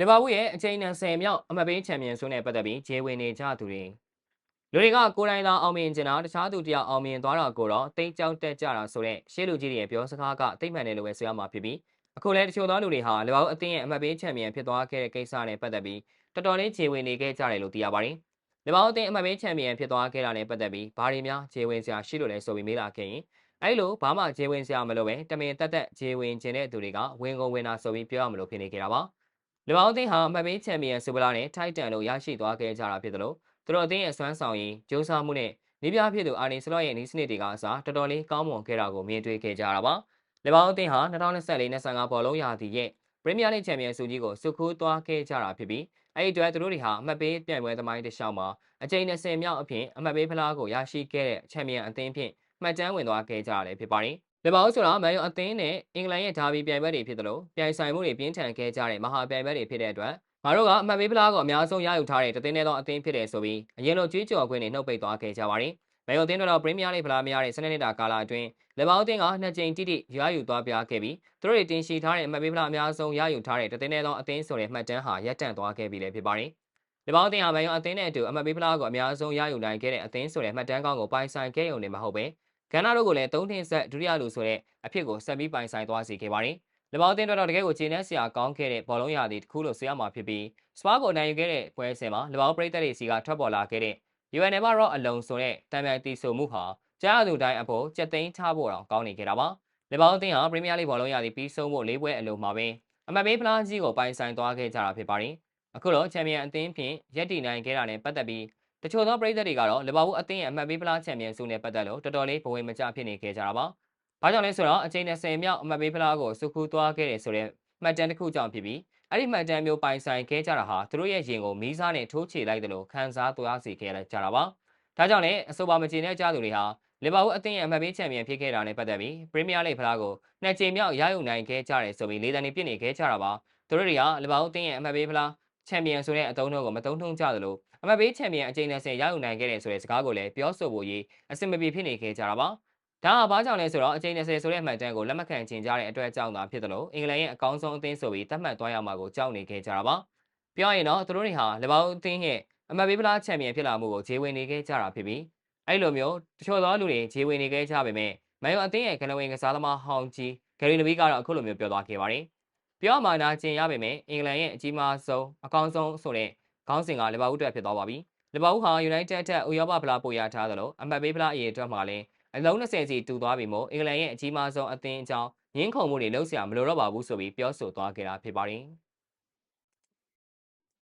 လီဗာပူးရဲ့အချိန်20မြောက်အမတ်ပေးချန်ပီယံဆုနဲ့ပတ်သက်ပြီးဂျေဝင်နေကြသူတွေလူတွေကကိုယ်တိုင်သာအောင်မြင်ကျင်တာတခြားသူတယောက်အောင်မြင်သွားတာကိုတော့တိတ်ကြောက်တက်ကြတာဆိုတဲ့ရှေ့လူကြီးတွေရဲ့ပြောစကားကတိတ်မှန်တယ်လို့ပဲဆိုရမှာဖြစ်ပြီးအခုလဲတချို့သောလူတွေဟာလီဗာပူးအသင်းရဲ့အမတ်ပေးချန်ပီယံဖြစ်သွားခဲ့တဲ့ကိစ္စနဲ့ပတ်သက်ပြီးတော်တော်လေးဂျေဝင်နေခဲ့ကြတယ်လို့သိရပါတယ်လီဗာပူးအသင်းအမတ်ပေးချန်ပီယံဖြစ်သွားခဲ့တာနဲ့ပတ်သက်ပြီးဘာတွေများဂျေဝင်စရာရှိလို့လဲဆိုပြီးမေးလာခဲ့ရင်အဲ့လိုဘာမှဂျေဝင်စရာမလိုပဲတမင်တက်တက်ဂျေဝင်ကျင်တဲ့သူတွေကဝင်ကုန်ဝင်တာဆိုပြီးပြောရမလို့ဖြစ်နေကြတာပါ လီဗာပူးအသင်းဟာအမတ်ပေးချန်ပီယံဆူပလာနဲ့ထိုက်တန်လို့ရရှိသွားခဲ့ကြတာဖြစ်တယ်လို့သူတို့အသင်းရဲ့ဆွမ်းဆောင်ရည်ဂျိုးစားမှုနဲ့နေပြဖြစ်သူအာနီစလော့ရဲ့နီးစနစ်တွေကအစားတော်တော်လေးကောင်းမွန်ခဲ့တာကိုမြင်တွေ့ခဲ့ကြတာပါ။လေဘောင်းအသင်းဟာ2024-25ဘောလုံးရာသီရဲ့ပရီးမီးယားလိချန်ပီယံဆုကြီးကိုစုခိုးသွားခဲ့ကြတာဖြစ်ပြီးအဲ့ဒီအတွက်သူတို့တွေဟာအမှတ်ပေးပြိုင်ပွဲသမိုင်းတစ်လျှောက်မှာအကြိမ်20မြောက်အဖြစ်အမှတ်ပေးဖလားကိုရရှိခဲ့တဲ့ချန်ပီယံအသင်းဖြင့်မှတ်တမ်းဝင်သွားခဲ့ကြရတယ်ဖြစ်ပါတယ်။ လေဘောင်းဆိုတာမန်ယူအသင်းနဲ့အင်္ဂလန်ရဲ့ဒါဘီပြိုင်ပွဲတွေဖြစ်တယ်လို့ပြိုင်ဆိုင်မှုတွေပြင်းထန်ခဲ့ကြတဲ့မဟာပြိုင်ပွဲတွေဖြစ်တဲ့အတွက်ငါတို့ကအမှတ်ပေးဖလားကိုအများဆုံးရယူထားတဲ့တသိန်းနဲ့သောအသင်းဖြစ်တယ်ဆိုပြီးအရင်လိုကြွေးကြော်ခွင့်တွေနှုတ်ပိတ်သွားခဲ့ကြပါတယ်။မန်ယူအသင်းတို့တော့ပရီးမီးယားလိဖလားမရတဲ့စနေနေ့တာကာလအတွင်းလေဘောင်းအသင်းကနှစ်ကြိမ်တိတိရယူသွားပြခဲ့ပြီးသူတို့တွေတင်ရှိထားတဲ့အမှတ်ပေးဖလားအများဆုံးရယူထားတဲ့တသိန်းနဲ့သောအသင်းဆိုတဲ့မှတ်တမ်းဟာရပ်တန့်သွားခဲ့ပြီလည်းဖြစ်ပါတယ်။လေဘောင်းအသင်းဟာမန်ယူအသင်းနဲ့အတူအမှတ်ပေးဖလားကိုအများဆုံးရယူနိုင်ခဲ့တဲ့အသင်းဆိုတဲ့မှတ်တမ်းကောင်းကိုပိုင်ဆိုင်ခဲ့ရုံနဲ့မဟုတ်ပဲ ကဏ္ဍတို့ကိုလည်းသုံးထင်ဆက်ဒုတိယလူဆိုတဲ့အဖြစ်ကိုဆက်ပြီးပိုင်ဆိုင်သွားစေခဲ့ပါတယ်။လဘောင်းအသင်းတို့တော့တကယ်ကိုခြေနှက်စရာကောင်းခဲ့တဲ့ဘောလုံးရာသီတစ်ခုလို့ဆိုရမှာဖြစ်ပြီးစပါးကိုနိုင်ယူခဲ့တဲ့ပွဲစဉ်မှာလဘောင်းပရိသတ်တွေစီကထွက်ပေါ်လာခဲ့တဲ့ UNM ရောအလုံးဆိုတဲ့တံပြန်တီဆိုမှုဟာကြားသူတိုင်းအဖို့ကြက်သိန်းချဖို့တောင်ကောင်းနေခဲ့တာပါ။လဘောင်းအသင်းဟာပရီးမီးယားလိဘောလုံးရာသီပြီးဆုံးဖို့၄ပွဲအလုံးမှာပဲအမှတ်ပေးဖလားကြီးကိုပိုင်ဆိုင်သွားခဲ့ကြတာဖြစ်ပါတယ်။အခုတော့ချန်ပီယံအသင်းဖြင့်ရက်တည်နိုင်ခဲ့တာနဲ့ပတ်သက်ပြီး တချို့သောပရိသတ်တွေကတော့လဘောင်းအသင်းရဲ့အမှတ်ပေးဖလားချန်ပီယံဆုနဲ့ပတ်သက်လို့တော်တော်လေးဘဝင်မကျဖြစ်နေခဲ့ကြတာပါ။ဘာကြောင့်လဲဆိုတော့အချိန်20မြောက်အမှတ်ပေးဖလားကိုစုခုသွားခဲ့တယ်ဆိုတဲ့မှတ်တမ်းတစ်ခုကြောင့်ဖြစ်ပြီးအဲ့ဒီမှတ်တမ်းမျိုးပိုင်ဆိုင်ခဲ့ကြတာဟာသူတို့ရဲ့ရင်ကိုမီးစားနဲ့ထိုးချေလိုက်တယ်လို့ခန်းစားသွားစေခဲ့ကြတာပါ။ဒါကြောင့်လည်းအဆိုပါမကျေနပ်ကြသူတွေဟာလီဗာပူးအသင်းရဲ့အမှတ်ပေးချန်ပီယံဖြစ်ခဲ့တာနဲ့ပတ်သက်ပြီးပရီးမီးယားလိဖလားကိုနှစ်ကြိမ်မြောက်ရယူနိုင်ခဲ့ကြတယ်ဆိုပြီးလေသံတွေပြစ်နေခဲ့ကြတာပါ။သူတို့တွေကလီဗာပူးအသင်းရဲ့အမှတ်ပေးဖလားချန်ပီယံဆိုတဲ့အသုံးအနှုန်းကိုမသုံးထုံးကြသလို အမှတ်ပေးချန်ပီယံအကြိမ်20ရယူနိုင်ခဲ့တယ်ဆိုတဲ့စကားကိုလည်းပြောဆိုဖို့ရေးအဆင်မပြေဖြစ်နေခဲ့ကြတာပါ။ဒါကဘာကြောင့်လဲဆိုတော့အချိန်20ဆိုတဲ့အမှတ်တမ်းကိုလက်မခံချင်ကြတဲ့အတွက်ကြောင့်သာဖြစ်တယ်လို့အင်္ဂလန်ရဲ့အကောင်းဆုံးအသင်းဆိုပြီးသတ်မှတ်သွားရမှာကိုကြောက်နေခဲ့ကြတာပါ။ပြောရရင်တော့သူတို့တွေဟာလီဗာပူးအသင်းရဲ့အမတ်ပေးဖလားချန်ပီယံဖြစ်လာမှုကိုဂျေဝင်နေခဲ့ကြတာဖြစ်ပြီးအဲ့လိုမျိုးတချို့သောလူတွေဂျေဝင်နေခဲ့ကြပေမဲ့မန်ယူအသင်းရဲ့ကနဝင်ကစားသမားဟောင်းကြီးဂယ်ရီနဗီကတော့အခုလိုမျိုးပြောသွားခဲ့ပါတယ်။ပြောမှနာကျင်ရပေမဲ့အင်္ဂလန်ရဲ့အကြီးမားဆုံးအကောင်းဆုံးဆိုတဲ့ ခေါင်းစဉ်ကလီဗာပူးအတွက်ဖြစ်သွားပါပြီ။လီဗာပူးဟာ United ထက်ဥရောပဖလားပိုရထားသလိုအမတ်ပေးဖလားအရေးအတွက်မှာလည်းအလုံး20စီတူသွားပြီမို့အင်္ဂလန်ရဲ့အကြီးမားဆုံးအသင်းအကြောင်းငင်းခုန်မှုတွေလှုပ်ရှားမလိုတော့ပါဘူးဆိုပြီးပြောဆိုသွားခဲ့တာဖြစ်ပါတယ်။